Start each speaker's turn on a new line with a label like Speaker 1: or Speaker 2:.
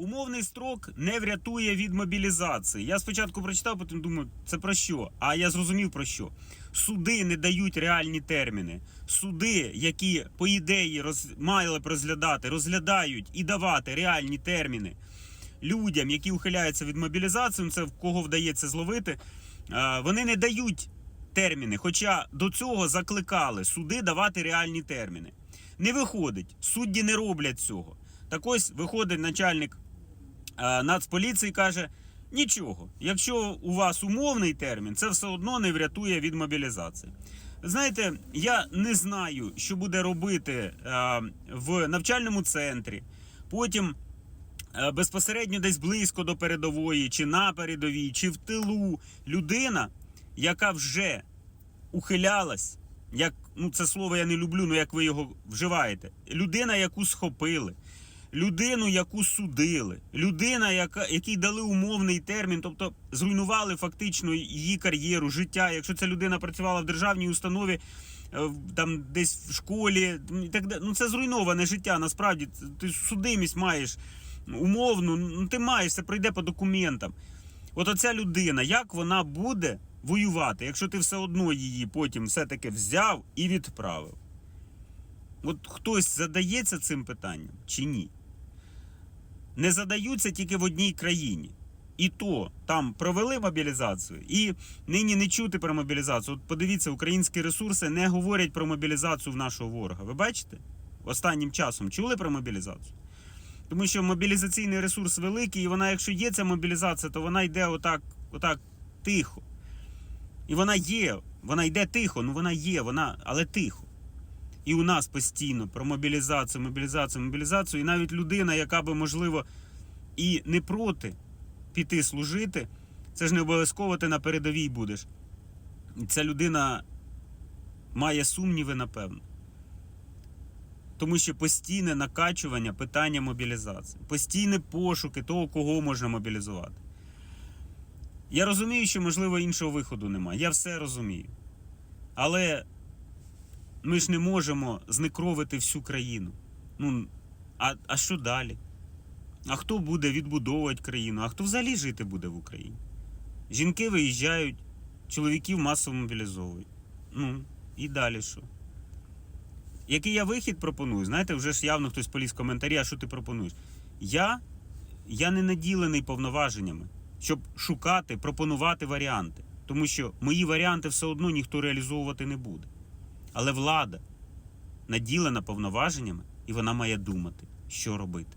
Speaker 1: умовний строк не врятує від мобілізації. Я спочатку прочитав, потім думаю, це про що? А я зрозумів про що. Суди не дають реальні терміни. Суди, які по ідеї роз... мали б розглядати, розглядають і давати реальні терміни людям, які ухиляються від мобілізації, ну, це в кого вдається зловити, вони не дають терміни. Хоча до цього закликали суди давати реальні терміни. Не виходить, судді не роблять цього. Так ось виходить начальник Нацполіції каже: нічого, якщо у вас умовний термін, це все одно не врятує від мобілізації. Знаєте, я не знаю, що буде робити е, в навчальному центрі. Потім е, безпосередньо десь близько до передової, чи на передовій, чи в тилу людина, яка вже ухилялась, як ну це слово я не люблю, ну як ви його вживаєте. Людина, яку схопили, людину, яку судили, людина, яка якій дали умовний термін, тобто зруйнували фактично її кар'єру, життя. Якщо ця людина працювала в державній установі. е, Там десь в школі, так. Ну це зруйноване життя. Насправді ти судимість маєш умовну, ну ти маєш, це пройде по документам. От оця людина, як вона буде воювати, якщо ти все одно її потім все-таки взяв і відправив? От хтось задається цим питанням чи ні? Не задаються тільки в одній країні. І то там провели мобілізацію, і нині не чути про мобілізацію. От подивіться, українські ресурси не говорять про мобілізацію в нашого ворога. Ви бачите? Останнім часом чули про мобілізацію? Тому що мобілізаційний ресурс великий, і вона, якщо є ця мобілізація, то вона йде отак, отак тихо. І вона є, вона йде тихо, ну вона є, вона, але тихо. І у нас постійно про мобілізацію, мобілізацію, мобілізацію. І навіть людина, яка би, можливо, і не проти піти служити, це ж не обов'язково ти на передовій будеш. І Ця людина має сумніви, напевно. Тому що постійне накачування питання мобілізації, постійні пошуки того, кого можна мобілізувати. Я розумію, що, можливо, іншого виходу немає. Я все розумію. Але ми ж не можемо знекровити всю країну. Ну, а, а що далі? А хто буде відбудовувати країну? А хто взагалі жити буде в Україні? Жінки виїжджають, чоловіків масово мобілізовують. Ну, і далі що? Який я вихід пропоную? Знаєте, вже ж явно хтось поліз в коментарі, а що ти пропонуєш? Я, я не наділений повноваженнями, щоб шукати, пропонувати варіанти. Тому що мої варіанти все одно ніхто реалізовувати не буде. Але влада наділена повноваженнями, і вона має думати, що робити.